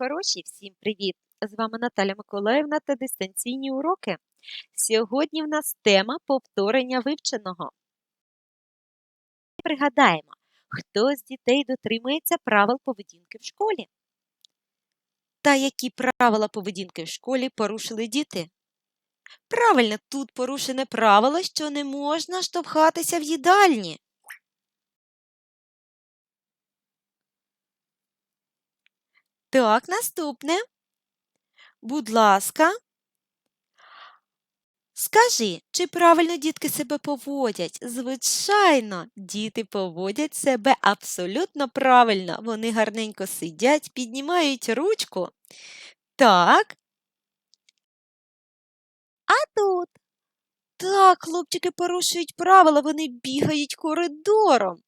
хороші, всім привіт! З вами Наталя Миколаївна та дистанційні уроки. Сьогодні в нас тема повторення вивченого. Пригадаємо, хто з дітей дотримується правил поведінки в школі? Та які правила поведінки в школі порушили діти? Правильно, тут порушене правило, що не можна штовхатися в їдальні. Так, наступне. Будь ласка. Скажи, чи правильно дітки себе поводять? Звичайно, діти поводять себе абсолютно правильно. Вони гарненько сидять, піднімають ручку. Так. А тут? Так, хлопчики порушують правила, вони бігають коридором.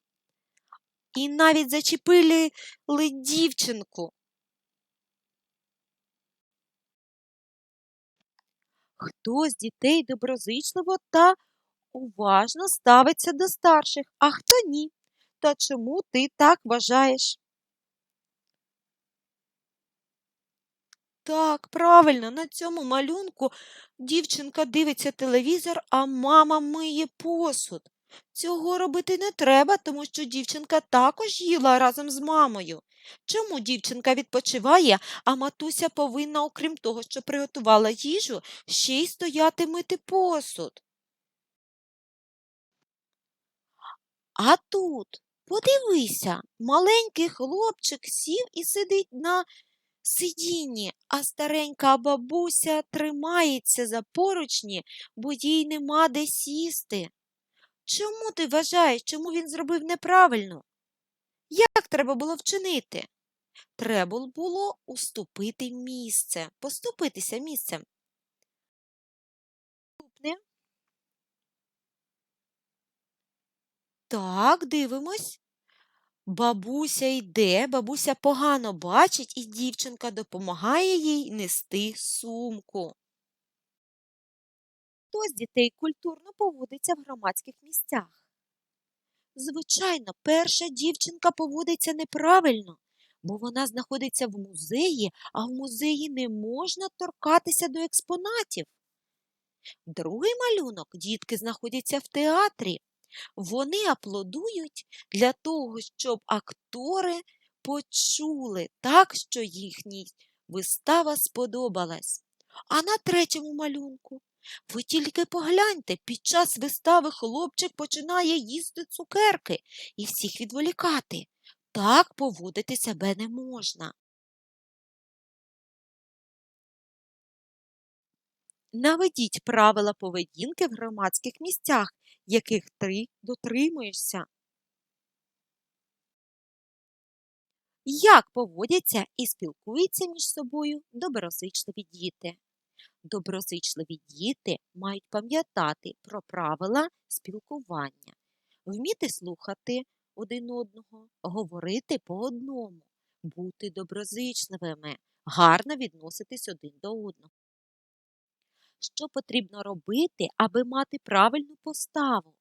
І навіть зачепили дівчинку. Хто з дітей доброзичливо та уважно ставиться до старших, а хто ні? Та чому ти так вважаєш? Так, правильно, на цьому малюнку дівчинка дивиться телевізор, а мама миє посуд. Цього робити не треба, тому що дівчинка також їла разом з мамою. Чому дівчинка відпочиває, а матуся повинна, окрім того, що приготувала їжу, ще й стояти мити посуд? А тут, подивися, маленький хлопчик сів і сидить на сидінні, а старенька бабуся тримається за поручні, бо їй нема де сісти. Чому ти вважаєш, чому він зробив неправильно? Як треба було вчинити? Треба було уступити місце, поступитися місцем. Так, дивимось. Бабуся йде, бабуся погано бачить, і дівчинка допомагає їй нести сумку. Хто з дітей культурно поводиться в громадських місцях? Звичайно, перша дівчинка поводиться неправильно, бо вона знаходиться в музеї, а в музеї не можна торкатися до експонатів. Другий малюнок дітки знаходяться в театрі. Вони аплодують для того, щоб актори почули так, що їхній вистава сподобалась. А на третьому малюнку ви тільки погляньте, під час вистави хлопчик починає їсти цукерки і всіх відволікати. Так поводити себе не можна. Наведіть правила поведінки в громадських місцях, яких ти дотримуєшся. Як поводяться і спілкуються між собою доброзичливі діти? Доброзичливі діти мають пам'ятати про правила спілкування, вміти слухати один одного, говорити по одному, бути доброзичливими, гарно відноситись один до одного. Що потрібно робити, аби мати правильну поставу?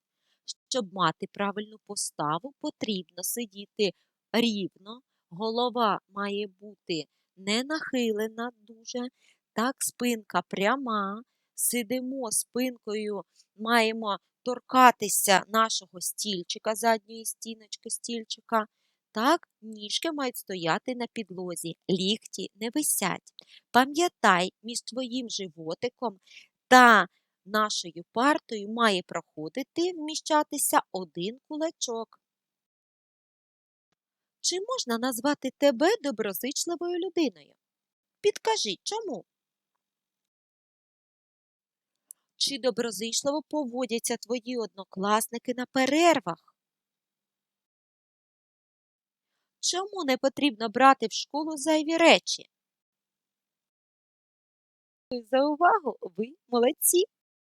Щоб мати правильну поставу, потрібно сидіти рівно, голова має бути не нахилена дуже, так, спинка пряма, сидимо спинкою, маємо торкатися нашого стільчика, задньої стіночки стільчика. Так, ніжки мають стояти на підлозі, лікті не висять. Пам'ятай, між твоїм животиком та нашою партою має проходити, вміщатися один кулачок. Чи можна назвати тебе доброзичливою людиною? Підкажи, чому? Чи доброзичливо поводяться твої однокласники на перервах? Чому не потрібно брати в школу зайві речі? За увагу ви молодці!